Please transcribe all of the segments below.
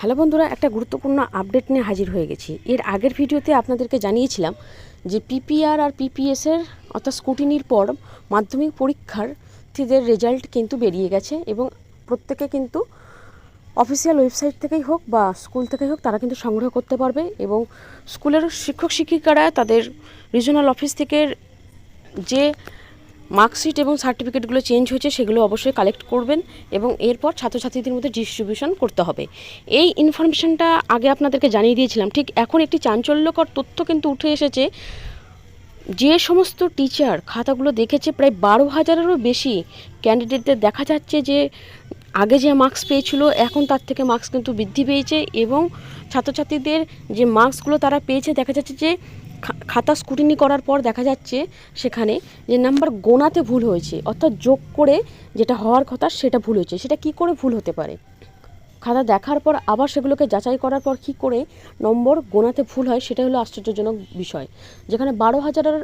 Hello বন্ধুরা, একটা গুরুত্বপূর্ণ আপডেট নিয়ে হাজির হয়ে গেছি। এর আগের ভিডিওতে আপনাদেরকে জানিয়েছিলাম যে পিপিআর আর পিপিএসের অর্থাৎ স্কুটিনির পর মাধ্যমিক পরীক্ষার্থীদের রেজাল্ট কিন্তু বেরিয়ে গেছে এবং প্রত্যেকে কিন্তু অফিসিয়াল ওয়েবসাইট থেকেই হোক বা স্কুল থেকেই হোক তারা কিন্তু সংগ্রহ করতে পারবে এবং স্কুলের শিক্ষক শিক্ষিকারা তাদের রিজনাল অফিস থেকে যে মার্কশিট এবং সার্টিফিকেটগুলো চেঞ্জ হয়েছে, সেগুলো অবশ্যই কালেক্ট করবেন এবং এরপর ছাত্রছাত্রীদের মধ্যে ডিস্ট্রিবিউশন করতে হবে। এই ইনফরমেশনটা আগে আপনাদেরকে জানিয়ে দিয়েছিলাম, ঠিক এখন একটি চাঞ্চল্যকর তথ্য কিন্তু উঠে এসেছে। যে সমস্ত টিচার খাতাগুলো দেখেছে, প্রায় বারো হাজারেরও বেশি ক্যান্ডিডেটদের দেখা যাচ্ছে যে আগে যে মার্কস পেয়েছিল, এখন তার থেকে মার্কস কিন্তু বৃদ্ধি পেয়েছে এবং ছাত্রছাত্রীদের যে মার্কসগুলো তারা পেয়েছে, দেখা যাচ্ছে যে খাতা স্কুটিনি করার পর দেখা যাচ্ছে সেখানে যে নাম্বার গোনাতে ভুল হয়েছে, অর্থাৎ যোগ করে যেটা হওয়ার কথা সেটা ভুল হয়েছে। সেটা কি করে ভুল হতে পারে? খাতা দেখার পর আবার সেগুলোকে যাচাই করার পর কী করে নম্বর গোনাতে ভুল হয় সেটা হলো আশ্চর্যজনক বিষয়। যেখানে বারো হাজারের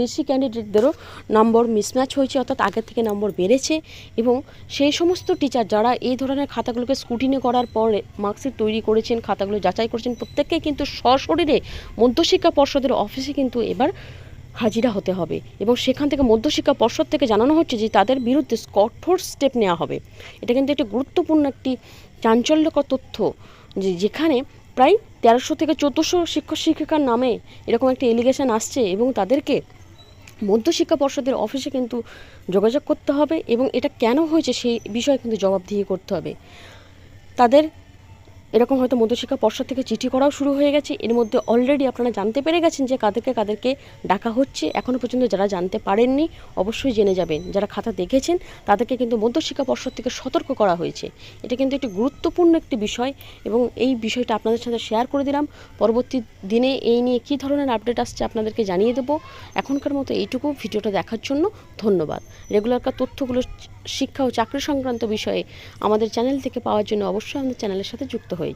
বেশি ক্যান্ডিডেটদেরও নম্বর মিসম্যাচ হয়েছে, অর্থাৎ আগের থেকে নম্বর বেড়েছে এবং সেই সমস্ত টিচার যারা এই ধরনের খাতাগুলোকে স্কুটিনি করার পরে মার্কশিট তৈরি করেছেন, খাতাগুলো যাচাই করেছেন, প্রত্যেককে কিন্তু সশরীরে মধ্যশিক্ষা পর্ষদের অফিসে কিন্তু এবার হাজিরা হতে হবে এবং সেখান থেকে মধ্যশিক্ষা পর্ষদ থেকে জানানো হচ্ছে যে তাদের বিরুদ্ধে কঠোর স্টেপ নেওয়া হবে। এটা কিন্তু একটি গুরুত্বপূর্ণ একটি চাঞ্চল্যকর তথ্য যে যেখানে প্রায় তেরোশো থেকে চোদ্দোশো শিক্ষক শিক্ষিকার নামে এরকম একটি এলিগেশন আসছে এবং তাদেরকে মধ্যশিক্ষা পর্ষদের অফিসে কিন্তু যোগাযোগ করতে হবে এবং এটা কেন হয়েছে সেই বিষয়ে কিন্তু জবাবদিহি করতে হবে। তাদের এরকম হয়তো মধ্যশিক্ষা পর্ষদ থেকে চিঠি করাও শুরু হয়ে গেছে। এর মধ্যে অলরেডি আপনারা জানতে পেরে গেছেন যে কাদেরকে কাদেরকে ডাকা হচ্ছে। এখনও পর্যন্ত যারা জানতে পারেননি, অবশ্যই জেনে যাবেন। যারা খাতা দেখেছেন, তাদেরকে কিন্তু মধ্যশিক্ষা পর্ষদ থেকে সতর্ক করা হয়েছে। এটা কিন্তু একটি গুরুত্বপূর্ণ একটি বিষয় এবং এই বিষয়টা আপনাদের সাথে শেয়ার করে দিলাম। পরবর্তী দিনে এই নিয়ে কী ধরনের আপডেট আসছে আপনাদেরকে জানিয়ে দেবো। এখনকার মতো এইটুকু। ভিডিওটা দেখার জন্য ধন্যবাদ। রেগুলারকার তথ্যগুলো শিক্ষা ও চাকরি সংক্রান্ত বিষয়ে আমাদের চ্যানেল থেকে পাওয়ার জন্য অবশ্যই আমাদের চ্যানেলের সাথে যুক্ত হয়ে